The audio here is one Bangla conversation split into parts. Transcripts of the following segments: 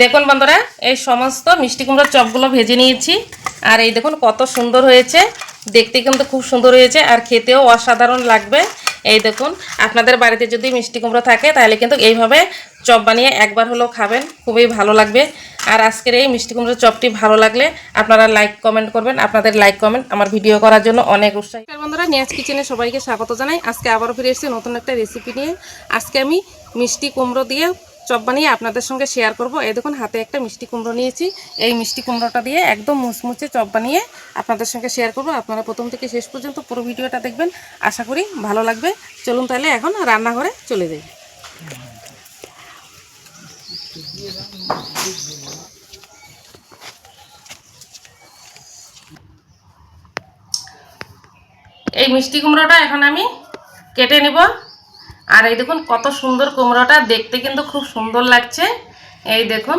দেখুন বন্ধুরা, এই সমস্ত মিষ্টি কুমড়োর চপগুলো ভেজে নিয়েছি। আর এই দেখুন কত সুন্দর হয়েছে। দেখতে কিন্তু খুব সুন্দর হয়েছে আর খেতেও অসাধারণ লাগবে। এই দেখুন, আপনাদের বাড়িতে যদি মিষ্টি কুমড়ো থাকে, তাহলে কিন্তু এইভাবে চপ বানিয়ে একবার হলেও খাবেন, খুবই ভালো লাগবে। আর আজকের এই মিষ্টি কুমড়োর চপটি ভালো লাগলে আপনারা লাইক কমেন্ট করবেন, আপনাদের লাইক কমেন্ট আমার ভিডিও করার জন্য অনেক উৎসাহী। বন্ধুরা নিয়াজ কিচেনে সবাইকে স্বাগত জানাই। আজকে আবারও ফিরে এসেছি নতুন একটা রেসিপি নিয়ে। আজকে আমি মিষ্টি কুমড়ো দিয়ে চপ বানিয়ে আপনাদের সঙ্গে শেয়ার করব। এই দেখুন, হাতে একটা মিষ্টি কুমড়ো নিয়েছি। এই মিষ্টি কুমড়োটা দিয়ে একদম মুচমুচে চপ বানিয়ে আপনাদের সঙ্গে শেয়ার করব। আপনারা প্রথম থেকে শেষ পর্যন্ত পুরো ভিডিওটা দেখবেন। আশা করি ভালো লাগবে। চলুন তাহলে এখন রান্নাঘরে চলে যাই। এই মিষ্টি কুমড়োটা এখন আমি কেটে নিব। আর এই দেখুন কত সুন্দর কুমড়োটা, দেখতে কিন্তু খুব সুন্দর লাগছে। এই দেখুন।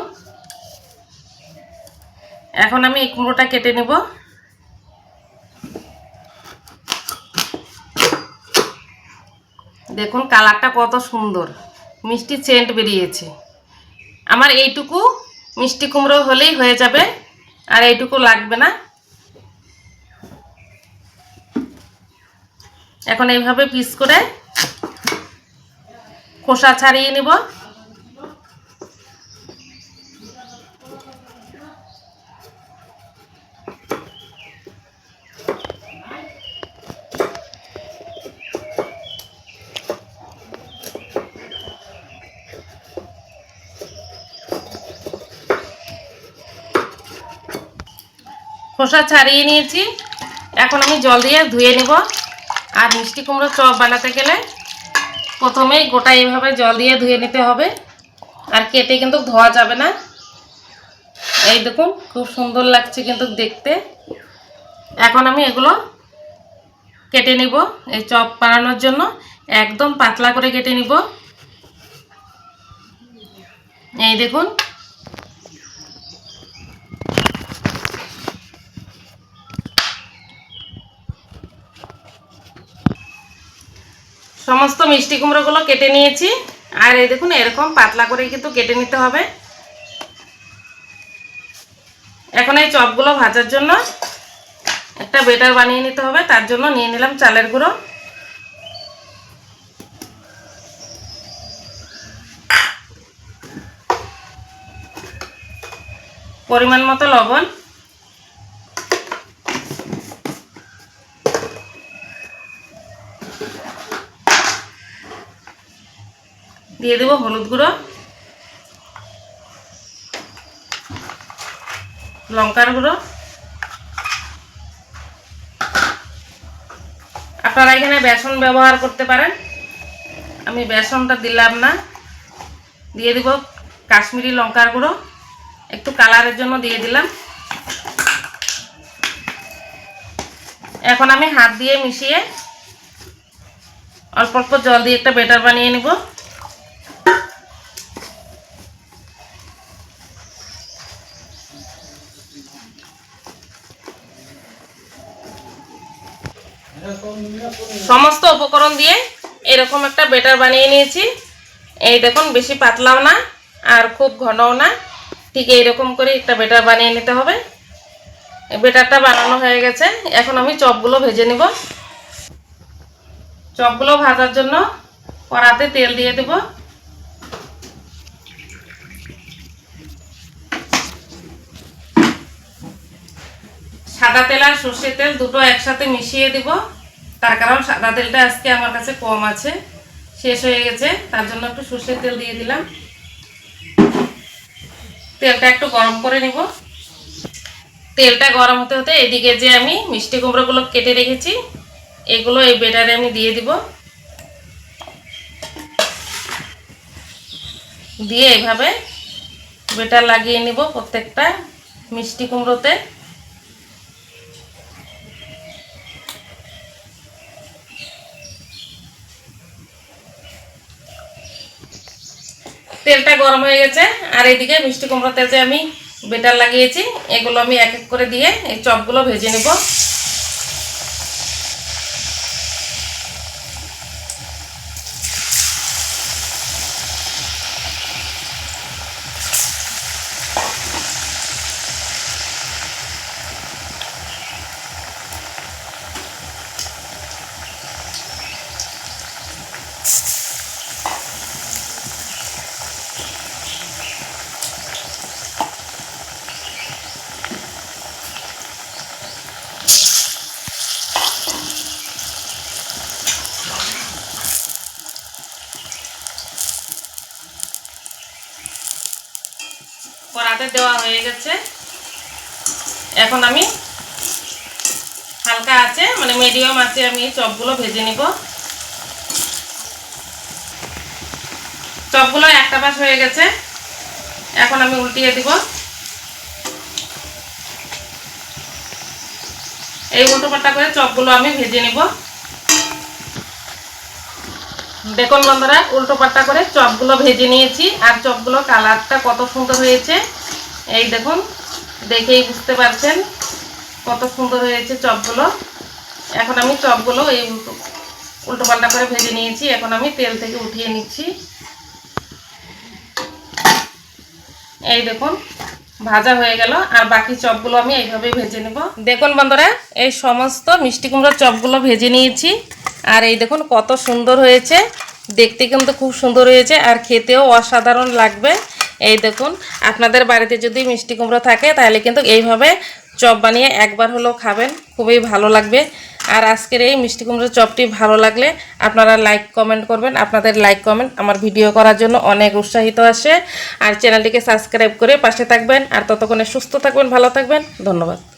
এখন আমি এই কুমড়োটা কেটে নেব। দেখুন কালারটা কত সুন্দর। মিষ্টি সেন্ট বেরিয়েছে। আমার এইটুকু মিষ্টি কুমড়ো হলেই হয়ে যাবে, আর এইটুকু লাগবে না। এখন এইভাবে পিস করে খোসা ছাড়িয়ে নিব। খোসা ছাড়িয়ে নিয়েছি। এখন আমি জল দিয়ে ধুয়ে নিব। আর মিষ্টি কুমড়ো চপ বানাতে গেলে প্রথমেই গোটা এইভাবে জল দিয়ে ধুয়ে নিতে হবে। আর কেটে কিন্তু ধোয়া যাবে না। এই দেখুন, খুব সুন্দর লাগছে কিন্তু দেখতে। এখন আমি এগুলো কেটে নিব। এই চপ বানানোর জন্য একদম পাতলা করে কেটে নিব। এই দেখুন সমস্ত মিষ্টি কুমড়োগুলো কেটে নিয়েছি। আর এই দেখুন, এরকম পাতলা করে কিন্তু কেটে নিতে হবে। এখন এই চপগুলো ভাজার জন্য একটা বেটার বানিয়ে নিতে হবে, তার জন্য নিয়ে নিলাম চালের গুঁড়ো। পরিমাণ মতো লবণ। দিয়ে দেবো হলুদ গুঁড়ো, লঙ্কার গুঁড়ো। আপনারা এখানে বেসন ব্যবহার করতে পারেন। আমি বেসনটা দিলাম না। দিয়ে দিব কাশ্মীরি লঙ্কার গুঁড়ো। একটু কালারের জন্য দিয়ে দিলাম। এখন আমি হাত দিয়ে মিশিয়ে অল্প অল্প জল দিয়ে একটা বেটার বানিয়ে নিব। সমস্ত উপকরণ দিয়ে এরকম একটা বেটার বানিয়ে নিয়েছি। এই দেখুন, বেশি পাতলাও না আর খুব ঘনও না। ঠিক এইরকম করে একটা বেটার বানিয়ে নিতে হবে। বেটারটা বানানো হয়ে গেছে। এখন আমি চপগুলো ভেজে নিব। চপগুলো ভাজার জন্য কড়াতে তেল দিয়ে দেব। সাদা তেল আর সর্ষের তেল দুটো একসাথে মিশিয়ে দিব। তার কারণ সাদা তেলটা আজকে আমার কাছে কম আছে। শেষ হয়ে গেছে, তার জন্য একটু সর্ষের তেল দিয়ে দিলাম। তেলটা একটু গরম করে নিব। তেলটা গরম হতে হতে এদিকে যে আমি মিষ্টি কুমড়োগুলো কেটে রেখেছি, এগুলো এই বেটারে আমি দিয়ে দিব। দিয়ে এভাবে বেটার লাগিয়ে নিব প্রত্যেকটা মিষ্টি কুমড়োতে। তেলটা গরম হয়ে গেছে। আর এইদিকে মিষ্টি কুমড়োতে যে আমি বেটার লাগিয়েছি, এগুলো আমি এক এক করে দিয়ে এই চপগুলো ভেজে নেব কড়াতে দেওয়া হয়ে গেছে। এখন আমি হালকা আছে মানে মিডিয়াম আছে, আমি চপগুলো ভেজে নিব। চপগুলো একটা পাশ হয়ে গেছে। এখন আমি উল্টিয়ে দিব। এই উল্টো পাল্টা করে চপগুলো আমি ভেজে নিব। দেখুন বন্ধুরা, উল্টো পাল্টা করে চপগুলো ভেজে নিয়েছি, আর চপগুলো কালারটা কত সুন্দর হয়েছে। এই দেখুন, দেখেই বুঝতে পারছেন কত সুন্দর হয়েছে চপগুলো। এখন আমি চপগুলো এই উল্টো উল্টো পাল্টা করে ভেজে নিয়েছি। এখন আমি তেল থেকে উঠিয়ে নিচ্ছি। এই দেখুন, ভাজা হয়ে গেল। আর বাকি চপগুলো আমি এইভাবে ভেজে নেব। দেখুন বন্ধুরা, এই সমস্ত মিষ্টি কুমড়োর চপগুলো ভেজে নিয়েছি। আর এই দেখুন, কত সুন্দর হয়েছে। দেখতে কিন্তু খুব সুন্দর হয়েছে। আর খেতেও অসাধারণ লাগবে। এই দেখুন, আপনাদের বাড়িতে যদি মিষ্টি কুমড়ো থাকে, তাহলে কিন্তু এইভাবে চপ বানিয়ে একবার হলেও খাবেন। খুবই ভালো লাগবে। আর আজকের এই মিষ্টি কুমড়োর চপটি ভালো লাগলে আপনারা লাইক কমেন্ট করবেন। আপনাদের লাইক কমেন্ট আমার ভিডিও করার জন্য অনেক উৎসাহিত আসে। আর চ্যানেলটিকে সাবস্ক্রাইব করে পাশে থাকবেন। আর ততক্ষণে সুস্থ থাকবেন, ভালো থাকবেন। ধন্যবাদ।